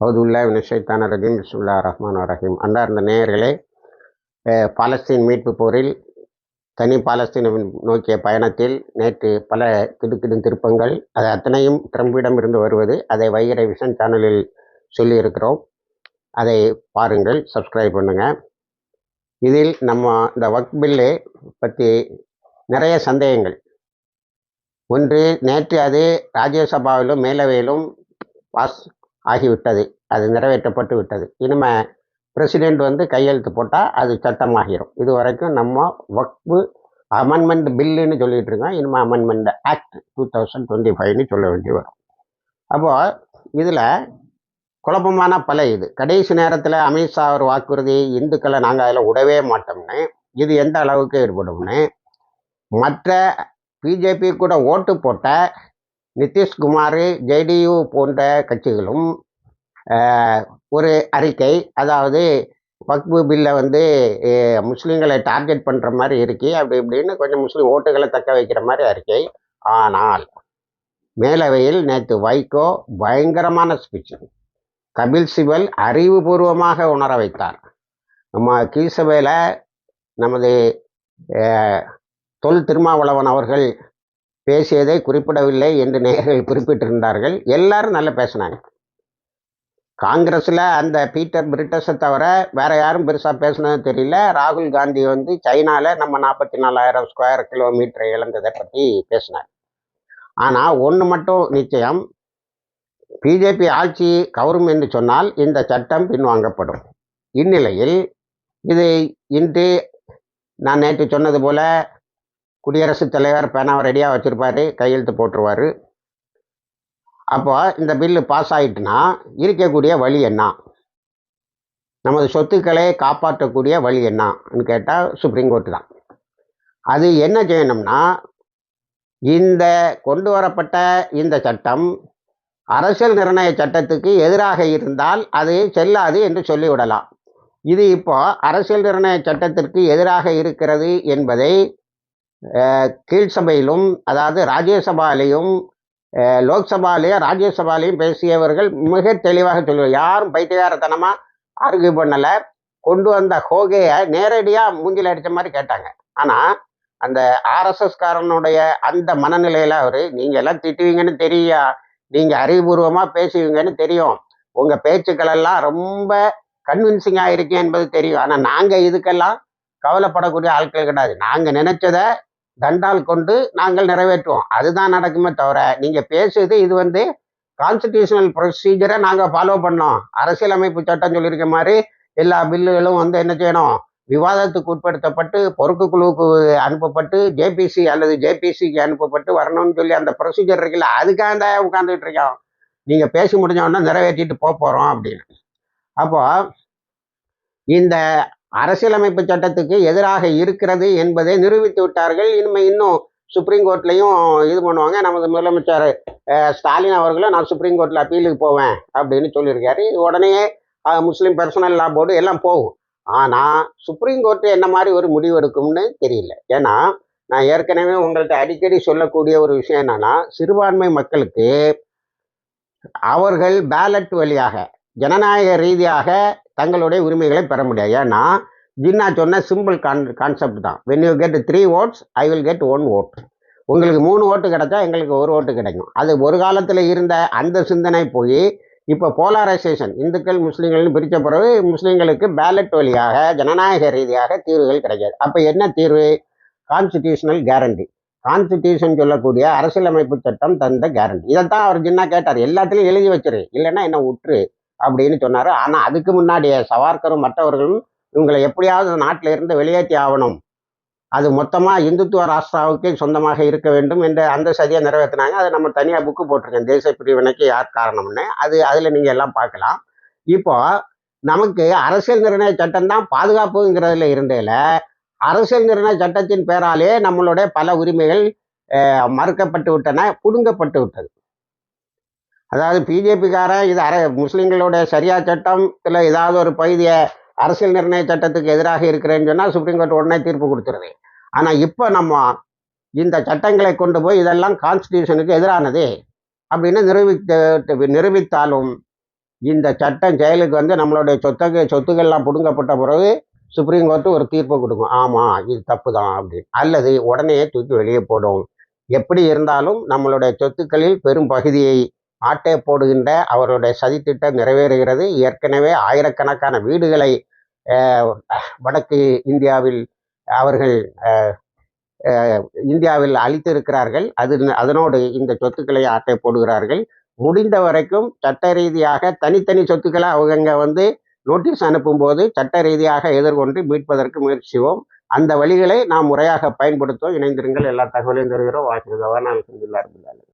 அவுதுல்லா வினிஷைத்தான ரஹீம் பிஸ்முல்லா ரஹ்மான் ரஹீம். அன்றார்ந்த நேயர்களே பாலஸ்தீன் மீட்பு போரில் தனி பாலஸ்தீனை நோக்கிய பயணத்தில் நேற்று பல திடுக்கிடும் திருப்பங்கள் அது அத்தனையும் ட்ரம்பிடம் இருந்து வருவது அதை வைகரை விஷன் சேனலில் சொல்லியிருக்கிறோம். அதை பாருங்கள் சப்ஸ்கிரைப் பண்ணுங்கள் இதில் நம்ம இந்த வக்பில்லு பில்லு பற்றி நிறைய சந்தேகங்கள். ஒன்று நேற்று அது ராஜ்யசபாவிலும் மேலவையிலும் பாஸ் ஆகிவிட்டது. அது நிறைவேற்றப்பட்டு விட்டது. இனிமே பிரசிடெண்ட் வந்து கையெழுத்து போட்டால் அது சட்டமாகிரும். இது வரைக்கும் நம்ம வக்பு அமெண்ட்மெண்ட் பில்லுன்னு சொல்லிட்டு இருக்கோம். இனிமேல் amendment act two thousand twenty ஃபைவ்னு சொல்ல வேண்டி வரும். அப்போது இதில் குழப்பமான பல இது. கடைசி நேரத்தில் அமித்ஷா ஒரு வாக்குறுதி இந்துக்களை நாங்கள் அதில் விடவே மாட்டோம்னு இது எந்த அளவுக்கு ஏற்படும்னு மற்ற பிஜேபி கூட ஓட்டு போட்ட நிதிஷ்குமார் ஜேடியு போன்ற கட்சிகளும் ஒரு அறிக்கை அதாவது வக்பு பில்லை வந்து முஸ்லீம்களை டார்கெட் பண்ணுற மாதிரி இருக்கு அப்படி இப்படின்னு கொஞ்சம் முஸ்லீம் ஓட்டுகளை தக்க வைக்கிற மாதிரி அறிக்கை. ஆனால் மேலவையில் நேற்று வைகோ பயங்கரமான ஸ்பீச் கபில் சிபல் அறிவுபூர்வமாக உணர வைத்தார். நம்ம கீழ்சபையில் நமது தொல் திருமாவளவன் அவர்கள் பேசியதை குறிப்பிடவில்லை என்று நேயர்கள் குறிப்பிட்டிருந்தார்கள். எல்லாரும் நல்லா பேசினாங்க. காங்கிரஸில் அந்த பீட்டர் பிரிட்டஸை தவிர வேற யாரும் பெருசாக பேசினது தெரியல. ராகுல் காந்தி வந்து சைனாவில் நம்ம நாற்பத்தி நாலாயிரம் ஸ்கொயர் கிலோமீட்டர் இழந்ததை பற்றி பேசினார். ஆனால் ஒன்று மட்டும் நிச்சயம். பிஜேபி ஆட்சி கவரும் என்று சொன்னால் இந்த சட்டம் பின்வாங்கப்படும். இந்நிலையில் இது இன்று நான் நேற்று சொன்னது போல குடியரசுத் தலைவர் பேனாவை ரெடியாக வச்சுருப்பாரு கையெழுத்து போட்டுருவார். அப்போ இந்த பில்லு பாஸ் ஆகிட்டுனா இருக்கக்கூடிய வழி என்ன? நமது சொத்துக்களை காப்பாற்றக்கூடிய வழி என்னன்னு கேட்டால் சுப்ரீம் கோர்ட்டு தான். அது என்ன செய்யணும்னா இந்த கொண்டு வரப்பட்ட இந்த சட்டம் அரசியல் நிர்ணய சட்டத்துக்கு எதிராக இருந்தால் அது செல்லாது என்று சொல்லிவிடலாம். இது இப்போ அரசியல் நிர்ணய சட்டத்திற்கு எதிராக இருக்கிறது என்பதை கீழ்சபையிலும் அதாவது ராஜ்யசபாலையும் லோக்சபாலையும் ராஜ்யசபாலையும் பேசியவர்கள் மிக தெளிவாக சொல்லுவார் யாரும் பைத்தியகாரத்தனமாக ஆர்கியூ பண்ணலை. கொண்டு வந்த ஹோகையை நேரடியாக மூஞ்சில் அடித்த மாதிரி கேட்டாங்க. ஆனால் அந்த ஆர்எஸ்எஸ்காரனுடைய அந்த மனநிலையில் அவர் நீங்கள் எல்லாம் திட்டுவீங்கன்னு தெரியா நீங்கள் அறிவுபூர்வமாக பேசுவீங்கன்னு தெரியும். உங்கள் பேச்சுக்கள் எல்லாம் ரொம்ப கன்வின்சிங்காக இருக்கேன் என்பது தெரியும். ஆனால் நாங்கள் இதுக்கெல்லாம் கவலைப்படக்கூடிய ஆட்கள் கிடையாது. நாங்கள் நினைச்சதை தண்டால் கொண்டு நாங்கள் நிறைவேற்றுவோம். அதுதான் நடக்குமே தவிர நீங்கள் பேசுறது இது வந்து கான்ஸ்டிடியூஷனல் ப்ரொசீஜரை நாங்கள் ஃபாலோ பண்ணோம். அரசியலமைப்பு சட்டம் சொல்லியிருக்க மாதிரி எல்லா பில்லுகளும் வந்து என்ன செய்யணும்? விவாதத்துக்கு உட்படுத்தப்பட்டு பொறுப்பு குழுவுக்கு அனுப்பப்பட்டு ஜேபிசி அல்லது ஜேபிசிக்கு அனுப்பப்பட்டு வரணும்னு சொல்லி அந்த ப்ரொசீஜர் இருக்குல்ல அதுக்காக தான் உட்காந்துட்டு இருக்கோம். நீங்கள் பேசி முடிஞ்ச உடனே நிறைவேற்றிட்டு போக போகிறோம் அப்படின்னு. அப்போ இந்த அரசியலமைப்பு சட்டத்துக்கு எதிராக இருக்கிறது என்பதை நிரூபித்து விட்டார்கள். இனிமே இன்னும் சுப்ரீம் கோர்ட்லையும் இது பண்ணுவாங்க. நமது முதலமைச்சர் ஸ்டாலின் அவர்களும் நான் சுப்ரீம் கோர்ட்டில் அப்பீலுக்கு போவேன் அப்படின்னு சொல்லியிருக்காரு. உடனே முஸ்லீம் பர்சனல் லா போர்டு எல்லாம் போகும். ஆனால் சுப்ரீம் கோர்ட்டு என்ன மாதிரி ஒரு முடிவு எடுக்கும்னு தெரியல. ஏன்னா நான் ஏற்கனவே உங்கள்கிட்ட அடிக்கடி சொல்லக்கூடிய ஒரு விஷயம் என்னன்னா சிறுபான்மை மக்களுக்கு அவர்கள் பேலட் வழியாக ஜனநாயக ரீதியாக தங்களுடைய உரிமைகளை பெற முடியாது. ஏன்னா ஜின்னா சொன்ன சிம்பிள் கான் கான்செப்ட் தான். When you get three votes I will get one vote உங்களுக்கு மூணு ஓட்டு கிடைச்சா எங்களுக்கு ஒரு ஓட்டு கிடைக்கும். அது ஒரு காலத்தில் இருந்த அந்த சிந்தனை போய் இப்போ போலாரைசேஷன் இந்துக்கள் முஸ்லீம்கள்னு பிரித்த பிறகு முஸ்லீம்களுக்கு பேலட் வழியாக ஜனநாயக ரீதியாக தீர்வுகள் கிடைக்காது. அப்போ என்ன தீர்வு? கான்ஸ்டிடியூஷனல் கேரண்டி கான்ஸ்டிடியூஷன் சொல்லக்கூடிய அரசியலமைப்பு சட்டம் தந்த கேரண்டி இதைத்தான் அவர் ஜின்னா கேட்டார். எல்லாத்துலையும் எழுதி வச்சிரு. இல்லைன்னா என்ன உற்று. அப்படின்னு சொன்னார். ஆனால் அதுக்கு முன்னாடியே சவார்கரும் மற்றவர்களும் இவங்களை எப்படியாவது நாட்டில் இருந்து வெளியேற்றி ஆகணும். அது மொத்தமாக இந்துத்துவ ராஷ்டிராவுக்கு சொந்தமாக இருக்க வேண்டும் என்ற அந்த சதியை நிறைவேற்றினாங்க. அதை நம்ம தனியாக புக்கு போட்டிருக்கேன் தேச பிரிவினைக்கு யார் காரணம்னு. அது அதில் நீங்கள் எல்லாம் பார்க்கலாம். இப்போ நமக்கு அரசியல் நிர்ணய சட்டம் தான் பாதுகாப்புங்கிறதுல இருந்ததில் அரசியல் நிர்ணய சட்டத்தின் பேராலே நம்மளுடைய பல உரிமைகள் மறுக்கப்பட்டு விட்டன புடுங்கப்பட்டு விட்டது. அதாவது பிஜேபிக்காரன் இது அர முஸ்லீம்களுடைய சரியா சட்டம் இல்லை ஏதாவது ஒரு பகுதியை அரசியல் நிர்ணய சட்டத்துக்கு எதிராக இருக்கிறேன்னு சொன்னால் சுப்ரீம் கோர்ட் உடனே தீர்ப்பு கொடுத்துருது. ஆனால் இப்போ நம்ம இந்த சட்டங்களை கொண்டு போய் இதெல்லாம் கான்ஸ்டியூஷனுக்கு எதிரானது அப்படின்னு நிரூபித்து நிரூபித்தாலும் இந்த சட்டம் செயலுக்கு வந்து நம்மளுடைய சொத்தக சொத்துக்கள்லாம் பிடுங்கப்பட்ட பிறகு சுப்ரீம் கோர்ட்டு ஒரு தீர்ப்பு கொடுக்கும். ஆமாம் இது தப்பு தான் அப்படின்னு. அல்லது உடனே தூக்கி வெளியே போடும். எப்படி இருந்தாலும் நம்மளுடைய சொத்துக்களில் பெரும் பகுதியை ஆட்டே போடுகின்ற அவருடைய சதித்திட்டம் நிறைவேறுகிறது. ஏற்கனவே ஆயிரக்கணக்கான வீடுகளை வடக்கு இந்தியாவில் அவர்கள் இந்தியாவில் அளித்திருக்கிறார்கள் அது அதனோடு இந்த சொத்துக்களை ஆட்டை போடுகிறார்கள். முடிந்த வரைக்கும் சட்ட ரீதியாக தனித்தனி சொத்துக்களை அவங்க வந்து நோட்டீஸ் அனுப்பும்போது சட்ட ரீதியாக எதிர்கொண்டு மீட்பதற்கு முயற்சிவோம். அந்த வழிகளை நாம் முறையாக பயன்படுத்துவோம். இணைந்திருங்கள். எல்லா தகவலையும் தருகிறோம். வாய்ப்பு நான் செஞ்சுள்ளார்